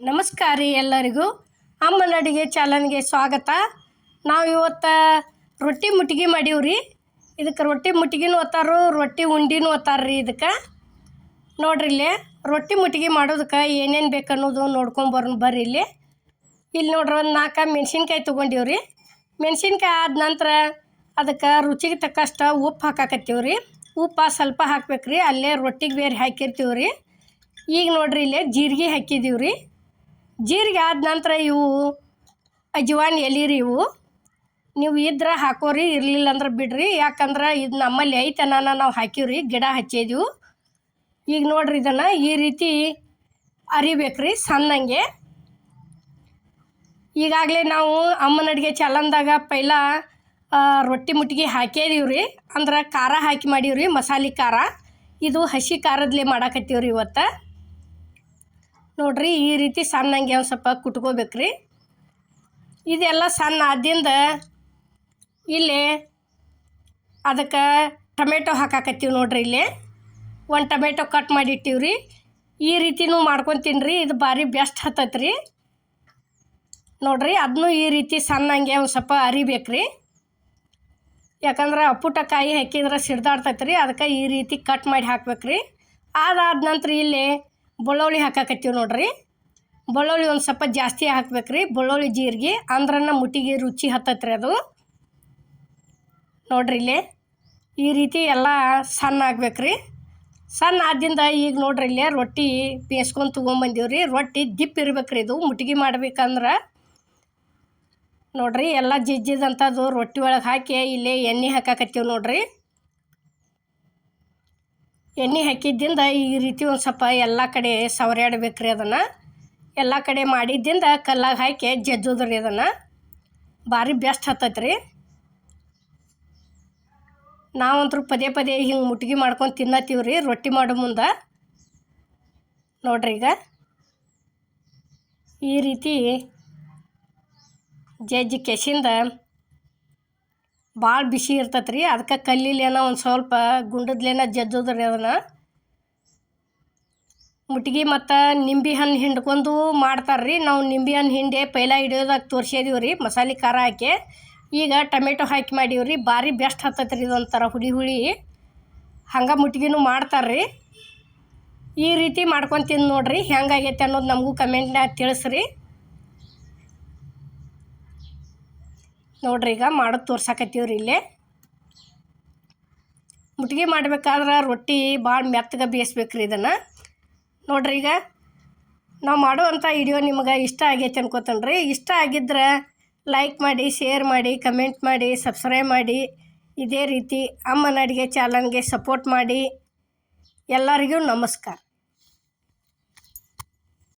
ನಮಸ್ಕಾರ ರೀ ಎಲ್ಲರಿಗೂ. ಅಮ್ಮನ ಅಡುಗೆ ಚಾಲನ್ಗೆ ಸ್ವಾಗತ. ನಾವು ಇವತ್ತು ರೊಟ್ಟಿ ಮುಟ್ಗಿ ಮಾಡೀವಿ ರೀ. ಇದಕ್ಕೆ ರೊಟ್ಟಿ ಮುಟ್ಗಿನೂ ಒತ್ತಾರು ರೊಟ್ಟಿ ಉಂಡಿನೂ ರೀ ಇದಕ್ಕೆ. ನೋಡ್ರಿ ಇಲ್ಲಿ, ರೊಟ್ಟಿ ಮುಟ್ಗಿ ಮಾಡೋದಕ್ಕೆ ಏನೇನು ಬೇಕು ಅನ್ನೋದು ನೋಡ್ಕೊಂಬರೋಣ ಬರ್ರಿ ಇಲ್ಲಿ. ಇಲ್ಲಿ ನೋಡ್ರಿ ಒಂದು ನಾಲ್ಕು ಮೆಣಸಿನ್ಕಾಯಿ ರೀ. ಮೆಣಸಿನ್ಕಾಯಿ ಆದ ನಂತರ ಅದಕ್ಕೆ ರುಚಿಗೆ ತಕ್ಕಷ್ಟು ಉಪ್ಪು ಹಾಕಾಕತ್ತೀವಿ ರೀ. ಉಪ್ಪು ಸ್ವಲ್ಪ ಹಾಕ್ಬೇಕು ರೀ, ಅಲ್ಲೇ ರೊಟ್ಟಿಗೆ ಬೇರೆ ಹಾಕಿರ್ತೀವಿ ರೀ. ಈಗ ನೋಡ್ರಿ ಇಲ್ಲೇ ಜೀರಿಗೆ ರೀ. ಜೀರಿಗೆ ಆದ ನಂತರ ಇವು ಅಜವಾನ್ ಎಲೆ ರೀ ಇವು. ನೀವು ಇದ್ರೆ ಹಾಕೋರಿ, ಇರಲಿಲ್ಲ ಅಂದ್ರೆ ಬಿಡ್ರಿ. ಯಾಕಂದ್ರೆ ಇದು ನಮ್ಮಲ್ಲಿ ಐತನ ನಾವು ಹಾಕಿವ್ರಿ, ಗಿಡ ಹಚ್ಚಿದೀವು. ಈಗ ನೋಡ್ರಿ ಇದನ್ನು ಈ ರೀತಿ ಅರಿಬೇಕ್ರಿ ಸಣ್ಣಂಗೆ. ಈಗಾಗಲೇ ನಾವು ಅಮ್ಮನ ಅಡುಗೆ ಚಲನ್ದಾಗ ಪೈಲ ರೊಟ್ಟಿ ಹಾಕ್ಯದೀವಿ ರೀ ಅಂದ್ರೆ ಖಾರ ಹಾಕಿ ಮಾಡೀವಿ ರೀ ಮಸಾಲೆ ಖಾರ. ಇದು ಹಸಿ ಖಾರದ್ಲೆ ರೀ ಇವತ್ತು. ನೋಡ್ರಿ ಈ ರೀತಿ ಸಣ್ಣಂಗೆ ಒಂದು ಸ್ವಲ್ಪ ಕುಟ್ಕೋಬೇಕ್ರಿ. ಇದೆಲ್ಲ ಸಣ್ಣ ಆದಿಂದ ಇಲ್ಲಿ ಅದಕ್ಕೆ ಟೊಮೆಟೊ ಹಾಕಾಕತ್ತೀವಿ ನೋಡ್ರಿ ಇಲ್ಲಿ. ಒಂದು ಟೊಮೆಟೊ ಕಟ್ ಮಾಡಿ ಇಟ್ಟೀವಿ ರೀ ಈ ರೀತಿನೂ ಮಾಡ್ಕೊತೀನಿ ಇದು ಭಾರಿ ಬೆಸ್ಟ್ ಹತ್ತೈತೆ ರೀ ನೋಡ್ರಿ ಅದನ್ನೂ ಈ ರೀತಿ ಸಣ್ಣಂಗೆ ಒಂದು ಸ್ವಲ್ಪ ಅರಿಬೇಕ್ರಿ. ಯಾಕಂದ್ರೆ ಅಪ್ಪುಟ ಕಾಯಿ ಹಾಕಿದ್ರೆ ಸಿಡ್ದಾಡ್ತೈತೆ ರೀ ಅದಕ್ಕೆ ಈ ರೀತಿ ಕಟ್ ಮಾಡಿ ಹಾಕ್ಬೇಕು ರೀ ಅದಾದ ನಂತರ ಇಲ್ಲಿ ಬೆಳ್ಳುಳ್ಳಿ ಹಾಕಾಕತ್ತೀವಿ ನೋಡ್ರಿ. ಬೆಳ್ಳುಳ್ಳಿ ಒಂದು ಸ್ವಲ್ಪ ಜಾಸ್ತಿ ಹಾಕ್ಬೇಕು ರೀ ಬೆಳ್ಳುಳ್ಳಿ ಜೀರಿಗೆ ಅಂದ್ರನ್ನ ಮುಟ್ಟಿಗೆ ರುಚಿ ಹತ್ತತ್ರಿ ಅದು. ನೋಡ್ರಿ ಇಲ್ಲಿ. ಈ ರೀತಿ ಎಲ್ಲ ಸಣ್ಣ ಆಗ್ಬೇಕು ರೀ ಸಣ್ಣ ಆದಿಂದ ಈಗ ನೋಡ್ರಿ ಇಲ್ಲೇ ರೊಟ್ಟಿ ಬೇಯಿಸ್ಕೊಂಡು ತೊಗೊಂಬಂದೀವಿ ರೀ ರೊಟ್ಟಿ ದಿಪ್ಪ ಇರ್ಬೇಕು ರೀ ಇದು. ಮುಟ್ಗಿ ಮಾಡ್ಬೇಕಂದ್ರೆ ನೋಡ್ರಿ ಎಲ್ಲ ಜಿಜ್ಜಿದಂಥದ್ದು ರೊಟ್ಟಿ ಒಳಗೆ ಹಾಕಿ ಇಲ್ಲೇ ಎಣ್ಣೆ ಹಾಕಾಕತ್ತೀವಿ ನೋಡ್ರಿ. ಎಣ್ಣೆ ಹಾಕಿದ್ದಿಂದ ಈ ರೀತಿ ಒಂದು ಸ್ವಲ್ಪ ಎಲ್ಲ ಕಡೆ ಸವರ್ಯಾಡ್ಬೇಕು ರೀ ಅದನ್ನು. ಎಲ್ಲ ಕಡೆ ಮಾಡಿದ್ದಿಂದ ಕಲ್ಲಾಗ ಹಾಕಿ ಜಜ್ಜೋದ್ರಿ ಅದನ್ನು. ಭಾರಿ ಬೆಸ್ಟ್ ಹತ್ತೈತೆ ರೀ ನಾವಂತೂ ಪದೇ ಪದೇ ಹಿಂಗೆ ಮುಟ್ಗಿ ಮಾಡ್ಕೊಂಡು ತಿನ್ನತ್ತೀವಿ ರೀ ರೊಟ್ಟಿ ಮಾಡೋ ಮುಂದೆ. ನೋಡ್ರಿ ಈಗ. ಈ ರೀತಿ ಜಜ್ಜಿ ಕೆಸಿಂದ ಭಾಳ ಬಿಸಿ ಇರ್ತೈತೆ ರೀ ಅದಕ್ಕೆ ಕಲ್ಲಿಲೇನ ಒಂದು ಸ್ವಲ್ಪ ಗುಂಡದ್ಲೇನ ಜಜ್ಜೋದ್ರಿ ಅದನ್ನು. ಮುಟ್ಗಿ ಮತ್ತು ನಿಂಬೆ ಹಣ್ಣು ಹಿಂಡ್ಕೊಂಡು ಮಾಡ್ತಾರೆ ರೀ ನಾವು ನಿಂಬೆ ಹಣ್ಣು ಹಿಂಡಿ ಪೈಲ ಹಿಡಿಯೋದಾಗ ತೋರಿಸಿದೀವಿ ರೀ ಮಸಾಲೆ ಖಾರ ಹಾಕಿ. ಈಗ ಟೊಮೆಟೊ ಹಾಕಿ ಮಾಡೀವಿ ರೀ ಭಾರಿ ಬೆಸ್ಟ್ ಹತ್ತೈತೆ ರೀ ಇದೊಂಥರ ಹುಳಿ ಹುಳಿ. ಹಂಗೆ ಮುಟ್ಗಿನೂ ಮಾಡ್ತಾರೆ ರೀ ಈ ರೀತಿ ಮಾಡ್ಕೊಂಡು ನೋಡಿರಿ. ನೋಡ್ರಿ ಹೆಂಗಾಗೈತೆ ಅನ್ನೋದು ನಮಗೂ ಕಮೆಂಟ್ನಾಗ ತಿಳಿಸ್ರಿ. ನೋಡ್ರಿ ಈಗ ಮಾಡೋದು ತೋರ್ಸಾಕತ್ತೀವ್ರಿ ಇಲ್ಲೇ. ಮುಟ್ಗಿ ಮಾಡ್ಬೇಕಾದ್ರೆ ರೊಟ್ಟಿ ಭಾಳ ಮೆತ್ತಗೆ ಬೇಯಿಸ್ಬೇಕ್ರಿ ಇದನ್ನು. ನೋಡ್ರಿ ಈಗ ನಾವು ಮಾಡುವಂಥ ವಿಡಿಯೋ ನಿಮ್ಗೆ ಇಷ್ಟ ಆಗೈತೆ ಅನ್ಕೋತೇನೆ ರೀ ಇಷ್ಟ ಆಗಿದ್ರೆ ಲೈಕ್ ಮಾಡಿ ಶೇರ್ ಮಾಡಿ ಕಮೆಂಟ್ ಮಾಡಿ ಸಬ್ಸ್ಕ್ರೈಬ್ ಮಾಡಿ. ಇದೇ ರೀತಿ ಅಮ್ಮನ ಅಡುಗೆ ಚಾನಲ್ಗೆ ಸಪೋರ್ಟ್ ಮಾಡಿ. ಎಲ್ಲರಿಗೂ ನಮಸ್ಕಾರ.